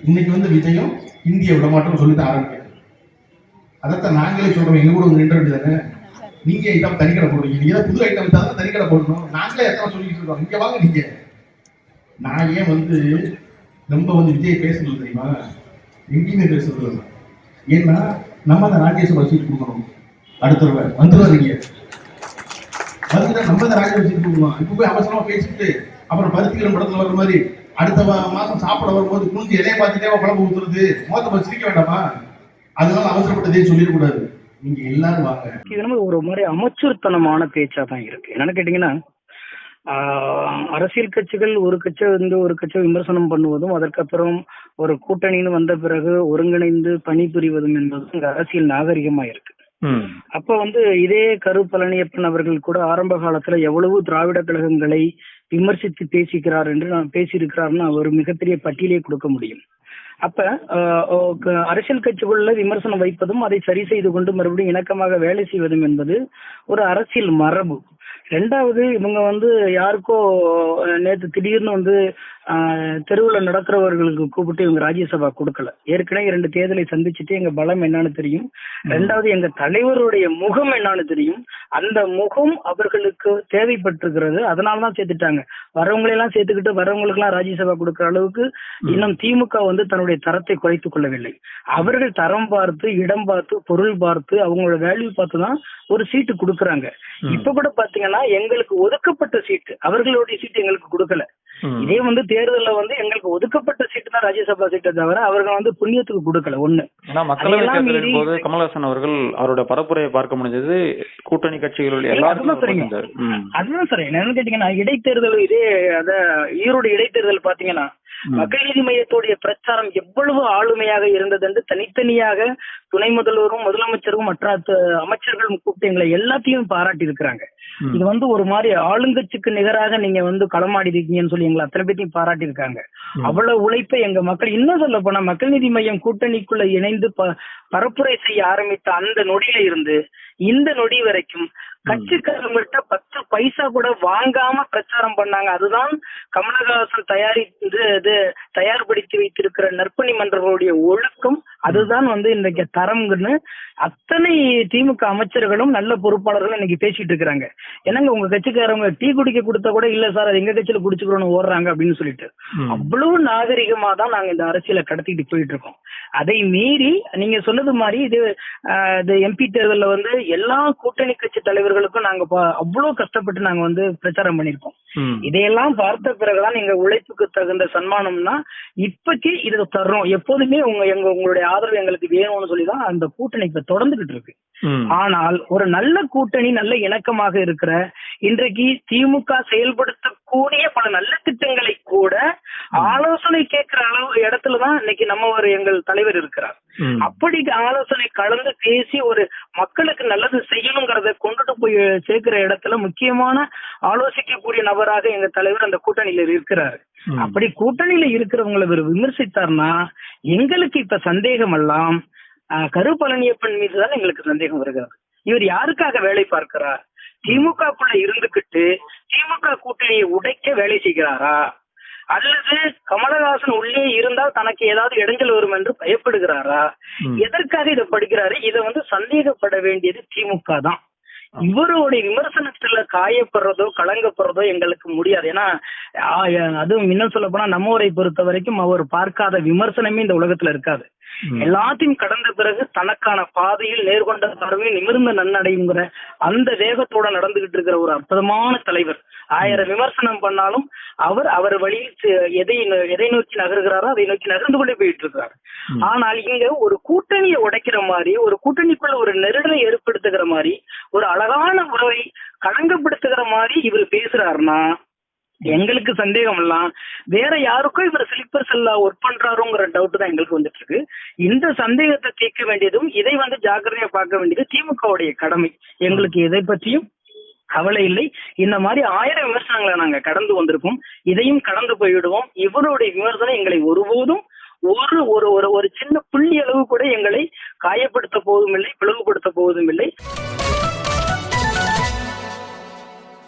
இன்னைக்கு வந்து விஜயம் இந்திய விடமாட்டம் சொல்லிட்டு ஆரம்பிக்கிறது அதைத்தான் நாங்களே சொல்றோம் எங்க கூட ஒரு இன்டர்வியூ தானே? நீங்க ஐட்டம் தனிக்கடை போடுறீங்க? நீங்க தான் புது ஐட்டம் தான் தனிக்கடை போடணும். நாங்களே எத்தனை சொல்லிட்டு இருக்கோம். இங்க வாங்க நீங்க. நான் ஏன் வந்து ரொம்ப வந்து விஜய் பேசுறது தெரியுமா? எங்கேயுமே பேசுறது இல்லை. ஏன்னா நம்ம அந்த ராஜ்யசபா சீட் கொடுக்கணும். அடுத்த தடவை. நீங்க. வந்துட்டா நம்ம தான் ராஜ்யசபா சீட் கொடுக்கணும். இப்போ போய் அவசரமா பேசிட்டு அப்புறம் பருத்திக்கிற படத்துல வர்ற மாதிரி அடுத்த மா- மாசம் சாப்பிட வரும்போது குஞ்சு இலைய பார்த்துட்டே குழம்பு ஊத்துறது. மோத்த சிரிக்க வேண்டாமா? அதனால அவசரப்பட்டதே சொல்லிடக்கூடாது. நீங்க எல்லாரும் வாங்க. இது நம்ம ஒரு மாதிரி அமைச்சர்த்தனமான பேச்சா தான் இருக்கு. என்னன்னு கேட்டீங்கன்னா ஆஹ், அரசியல் கட்சிகள் ஒரு கட்சியை வந்து ஒரு கட்சியை விமர்சனம் பண்ணுவதும் அதற்கப்புறம் ஒரு கூட்டணின்னு வந்த பிறகு ஒருங்கிணைந்து பணிபுரிவதும் என்பதும் இங்க அரசியல் நாகரிகமா இருக்கு. அப்ப வந்து இதே கரு பழனியப்பன் அவர்கள் கூட ஆரம்ப காலத்துல எவ்வளவு திராவிட கழகங்களை விமர்சித்து பேசிக்கிறார் என்று நான் பேசியிருக்கிறார்னு அவர் மிகப்பெரிய பட்டியலே கொடுக்க முடியும். அப்ப அரசியல் கட்சிக்குள்ள விமர்சனம் வைப்பதும் அதை சரி செய்து கொண்டு மறுபடியும் இணக்கமாக வேலை செய்வதும் என்பது ஒரு அரசியல் மரபு. ரெண்டாவது இவங்க வந்து யாருக்கோ நேத்து திடீர்னு வந்து தெருவில் நடக்கிறவர்களுக்கு கூப்பிட்டு இவங்க ராஜ்யசபா கொடுக்கல. ஏற்கனவே இரண்டு தேர்தலை சந்திச்சுட்டு எங்க பலம் என்னன்னு தெரியும். ரெண்டாவது எங்க தலைவருடைய முகம் என்னன்னு தெரியும். அந்த முகம் அவர்களுக்கு தேவைப்பட்டிருக்கிறது. அதனால தான் சேர்த்துட்டாங்க. வரவங்களை எல்லாம் சேர்த்துக்கிட்டு வரவங்களுக்கு எல்லாம் ராஜ்யசபா கொடுக்கிற அளவுக்கு இன்னும் திமுக வந்து தன்னுடைய தரத்தை குறைத்துக் கொள்ளவில்லை. அவர்கள் தரம் பார்த்து இடம் பார்த்து பொருள் பார்த்து அவங்களோட வேல்யூ பார்த்து தான் ஒரு சீட்டு கொடுக்கறாங்க. இப்ப கூட பாத்தீங்கன்னா எங்களுக்கு ஒதுக்கப்பட்ட சீட்டு அவர்களுடைய சீட்டு எங்களுக்கு கொடுக்கல. இதே வந்து தேர்தல்ல வந்து எங்களுக்கு ஒதுக்கப்பட்ட சீட்டு தான் ராஜ்யசபா சீட்டை தவிர அவர்கள் வந்து புண்ணியத்துக்கு கொடுக்கல ஒண்ணு ஏன்னா மக்களவை போது கமலஹாசன் அவர்கள் அவரோட பரப்புரையை பார்க்க முடிஞ்சது கூட்டணி கட்சிகளுடைய அதுதான் சரிங்க. அதுதான் சார் என்னன்னு கேட்டீங்கன்னா இடைத்தேர்தல் இதே அத ஈரோடு இடைத்தேர்தல் பாத்தீங்கன்னா. மக்கள் நீதி மையத்துடைய பிரச்சாரம் எவ்வளவு ஆளுமையாக இருந்தது என்று தனித்தனியாக துணை முதல்வரும் முதலமைச்சரும் மற்ற அமைச்சர்களும் கூப்பிட்டு எங்களை எல்லாத்தையும் பாராட்டி இருக்கிறாங்க. இது வந்து ஒரு மாதிரி ஆளுங்கட்சிக்கு நிகராக நீங்க வந்து களமாடி இருக்கீங்கன்னு சொல்லி எங்களை அத்தனை பேத்தையும் பாராட்டி இருக்காங்க. அவ்வளவு உழைப்பை எங்க மக்கள் இன்னும் சொல்ல போனா மக்கள் நீதி மையம் கூட்டணிக்குள்ள இணைந்து பரப்புரை செய்ய ஆரம்பித்த அந்த நொடியில இருந்து இந்த நொடி வரைக்கும் கட்சிக்காரங்கள்ட்ட பத்து பைசா கூட வாங்காம பிரச்சாரம் பண்ணாங்க. அதுதான் கமலஹாசன் தயாரி இது இது தயார்படுத்தி வைத்திருக்கிற நற்பணி மன்றங்களுடைய ஒழுக்கம். அதுதான் வந்து இன்னைக்கு தரம்னு அத்தனை திமுக அமைச்சர்களும் நல்ல பொறுப்பாளர்களும் இன்னைக்கு பேசிட்டு இருக்கிறாங்க. என்னங்க உங்க கட்சிக்காரங்க டீ குடிக்க கொடுத்தா கூட இல்ல சார் அது எங்க கட்சியில குடிச்சுக்கிறோம்னு ஓடுறாங்க அப்படின்னு சொல்லிட்டு. அவ்வளவு நாகரிகமா தான் நாங்க இந்த அரசியலை கடத்திட்டு போயிட்டு இருக்கோம். அதை மீறி நீங்க சொன்னது மாதிரி இது எம்பி தேர்தல்ல வந்து எல்லா கூட்டணி கட்சி தலைவர்களுக்கும் நாங்க அவ்வளவு கஷ்டப்பட்டு நாங்க வந்து பிரச்சாரம் பண்ணிருக்கோம். இதையெல்லாம் பார்த்த பிறகுதான் எங்க உழைப்புக்கு தகுந்த சன்மானம்னா இப்பக்கு இது தர்றோம் எப்போதுமே உங்க எங்க உங்களுடைய ஆதரவு எங்களுக்கு வேணும்னு சொல்லி தான் அந்த கூட்டணி இப்ப தொடர்ந்துகிட்டு இருக்கு. ஆனால் ஒரு நல்ல கூட்டணி நல்ல இணக்கமாக இருக்கிற இன்றைக்கு திமுக செயல்படுத்தக்கூடிய பல நல்ல திட்டங்களை கூட ஆலோசனை கேட்கிற அளவு இடத்துலதான் இன்னைக்கு நம்ம ஒரு எங்கள் தலைவர் இருக்கிறார். அப்படி ஆலோசனை கலந்து பேசி ஒரு மக்களுக்கு நல்லது செய்யணுங்கிறத கொண்டுட்டு போய் சேர்க்கிற இடத்துல முக்கியமான ஆலோசிக்கக்கூடிய நபராக எங்க தலைவர் அந்த கூட்டணியில இருக்கிறார். அப்படி கூட்டணியில இருக்கிறவங்களை இவர் விமர்சித்தார்னா எங்களுக்கு இப்ப சந்தேகம் எல்லாம் ஆஹ், கரு பழனியப்பன் மீது தான் எங்களுக்கு சந்தேகம் வருகிறது இவர் யாருக்காக வேலை பார்க்கிறார் திமுகக்குள்ள இருந்துகிட்டு திமுக கூட்டணியை உடைக்க வேலை செய்கிறாரா? அல்லது கமலஹாசன் உள்ளே இருந்தால் தனக்கு ஏதாவது இடைஞ்சல் வரும் என்று பயப்படுகிறாரா. எதற்காக இதை படிக்கிறாரு? இதை வந்து சந்தேகப்பட வேண்டியது திமுக தான். இவருடைய விமர்சனத்துல காயப்படுறதோ கலங்கப்படுறதோ எங்களுக்கு முடியாது. ஏன்னா அதுவும் இன்னும் சொல்ல போனா நம்ம ஊரை பொறுத்த வரைக்கும் அவர் பார்க்காத விமர்சனமே இந்த உலகத்துல இருக்காது. எல்லாத்தையும் கடந்த பிறகு தனக்கான பாதையில் நேர்கொண்ட பார்வை நிமிர்ந்த நன்னடைங்கிற அந்த வேகத்தோட நடந்துகிட்டு இருக்கிற ஒரு அற்புதமான தலைவர். ஆயிரம் விமர்சனம் பண்ணாலும் அவர் அவர் வழியில் எதை எதை நோக்கி நகர்கிறாரோ அதை நோக்கி நகர்ந்து கொண்டே போயிட்டு இருக்கிறார். ஆனால் இங்க ஒரு கூட்டணியை உடைக்கிற மாதிரி ஒரு கூட்டணிக்குள்ள ஒரு நெருடலை ஏற்படுத்துகிற மாதிரி ஒரு அழகான உறவை களங்கப்படுத்துகிற மாதிரி இவர் பேசுறாருன்னா எங்களுக்கு சந்தேகம் எல்லாம் வேற யாருக்கும் இவர் ஸ்லீப்பர் செல்லா ஒர்க் பண்றாருங்கிற டவுட் தான் எங்களுக்கு வந்துட்டு இருக்கு இந்த சந்தேகத்தை தீர்க்க வேண்டியதும் இதை வந்து ஜாக்கிரதையா பார்க்க வேண்டியது திமுகவுடைய கடமை. எங்களுக்கு எதை பற்றியும் கவலை இல்லை. இந்த மாதிரி ஆயிரம் விமர்சனங்களை நாங்க கடந்து வந்திருக்கோம் இதையும் கடந்து போய்விடுவோம். இவருடைய விமர்சனம் எங்களை ஒருபோதும் ஒரு ஒரு ஒரு ஒரு சின்ன புள்ளி அளவு கூட எங்களை காயப்படுத்த போவதும் இல்லை பிளவுபடுத்த போவதும் இல்லை.